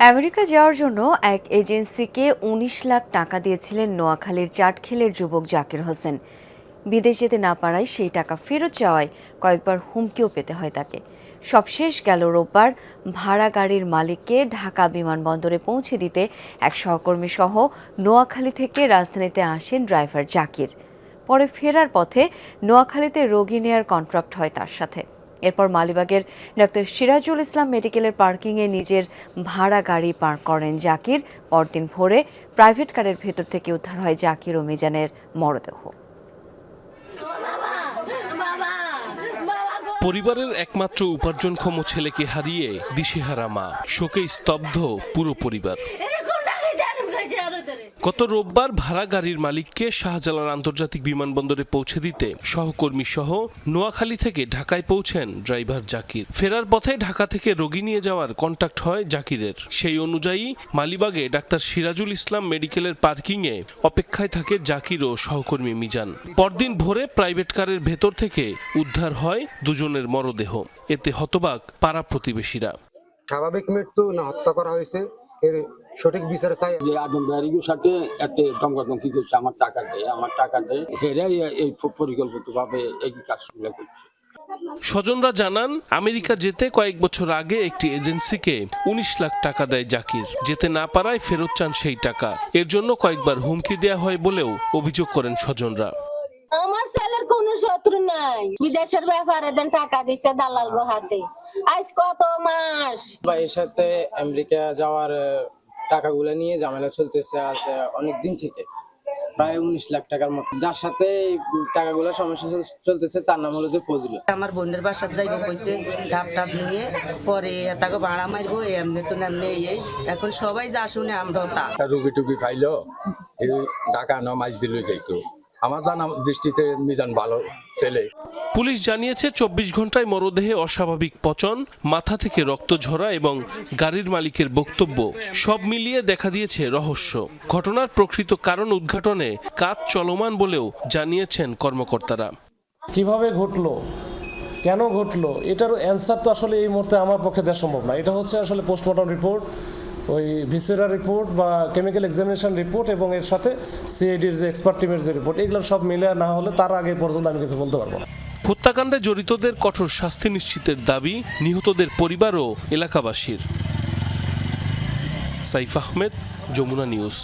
America যাওয়ার জন্য এক এজেন্সিকে উনিশ লাখ টাকা দিয়েছিলেন নোয়াখালীর চাটখিলের যুবক জাকির হোসেন। বিদেশ যেতে না পারায় সেই টাকা ফেরত চাওয়ায় কয়েকবার হুমকিও পেতে হয় তাকে। সবশেষ গেল রোববার ভাড়া গাড়ির মালিককে ঢাকা বিমানবন্দরে পৌঁছে দিতে এক সহকর্মী সহ নোয়াখালী থেকে রাজধানীতে আসেন ড্রাইভার জাকির। পরে ফেরার পথে নোয়াখালীতে রোগী নেয়ার কন্ট্রাক্ট হয় তার সাথে। এরপর মালিবাগের ডাক্তার সিরাজুল ইসলাম মেডিকেলের পার্কিংয়ে নিজের ভাড়া গাড়ি পার্ক করেন জাকির। পরদিন ভোরে প্রাইভেট কারের ভেতর থেকে উদ্ধার হয় জাকির ও মিজানের মরদেহ। পরিবারের একমাত্র উপার্জনক্ষম ছেলেকে হারিয়ে দিশেহারা মা, শোকে স্তব্ধ পুরো পরিবার। গত রোববার ভাড়া গাড়ির মালিককে শাহজালাল আন্তর্জাতিক বিমানবন্দরে পৌঁছে দিতে সহকর্মী সহ নোয়াখালী থেকে ঢাকায় পৌঁছেন ড্রাইভার জাকির। ফেরার পথে ঢাকা থেকে রোগী নিয়ে যাওয়ার কন্ট্যাক্ট হয় জাকিরের। সেই অনুযায়ী মালিবাগে ডাক্তার সিরাজুল ইসলাম মেডিকেলের পার্কিংয়ে অপেক্ষায় থাকে জাকির ও সহকর্মী মিজান। পরদিন ভোরে প্রাইভেট কারের ভেতর থেকে উদ্ধার হয় দুজনের মরদেহ। এতে হতবাক পাড়া প্রতিবেশীরা। স্বাভাবিক মৃত্যু না হত্যা করা হয়েছে। এর সঠিক বিচার চাই যে আদম ব্যারিগুর সাথে এতে ধমকাধমকি করছে আমার টাকা দেয় আমার টাকা দেয় হেরাই এই পরিকল্পিত ভাবে এই কাজগুলো করছে। স্বজনরা জানান আমেরিকা যেতে কয়েক বছর আগে একটি এজেন্সিকে উনিশ লাখ টাকা দেয় জাকির। যেতে না পারায় ফেরত চান সেই টাকা। এর জন্য কয়েকবার হুমকি দেয়া হয় বলেও অভিযোগ করেন স্বজনরা। ছেলের কোনো শত্রু নাই। বিদেশের ব্যাপারে দেন টাকা দিছে দালাল গো হাতে। আজ কত মাস? ভাইয়ের সাথে আমেরিকা যাওয়ার আহ, টাকাগুলো নিয়ে ঝামেলা চলতেছে আজ অনেক দিন থেকে। প্রায় উনিশ লাখ টাকার মতো। যার সাথে টাকাগুলো সমস্যা চলতেছে তার নাম হলো যে ফজলু আমার বোনের বাসার যাইব কইছে ডাব টাপ নিয়ে পরে তাকে ভাড়া মারবো এমনি তো এমনি এই এখন সবাই যা শুনে আমরাও তা। রুগী টুগি খাইলো এই টাকা ন দিলে যাইতো। আমার জানা দৃষ্টিতে মিজান ভালো ছেলে। পুলিশ জানিয়েছে চব্বিশ ঘন্টায় মরদেহে অস্বাভাবিক পচন মাথা থেকে রক্ত ঝরা এবং গাড়ির মালিকের বক্তব্য সব মিলিয়ে দেখা দিয়েছে রহস্য। ঘটনার প্রকৃত কারণ উদ্ঘাটনে কাজ চলমান বলেও জানিয়েছেন কর্মকর্তারা। কীভাবে ঘটলো? কেন ঘটলো? এটার অ্যান্সার তো আসলে এই মুহূর্তে আমার পক্ষে দেওয়া সম্ভব না। এটা হচ্ছে আসলে পোস্টমর্টম রিপোর্ট ওই ভিসেরা রিপোর্ট বা কেমিক্যাল এক্সামিনেশন রিপোর্ট এবং এর সাথে সিআইডির যে এক্সপার্ট টিমের যে রিপোর্ট এগুলো সব মিলে না হলে তার আগে পর্যন্ত আমি কিছু বলতে পারব না। হত্যাকাণ্ডে জড়িতদের কঠোর শাস্তি নিশ্চিতের দাবি নিহতদের পরিবার ও এলাকাবাসীর। সাইফ আহমেদ, যমুনা নিউজ।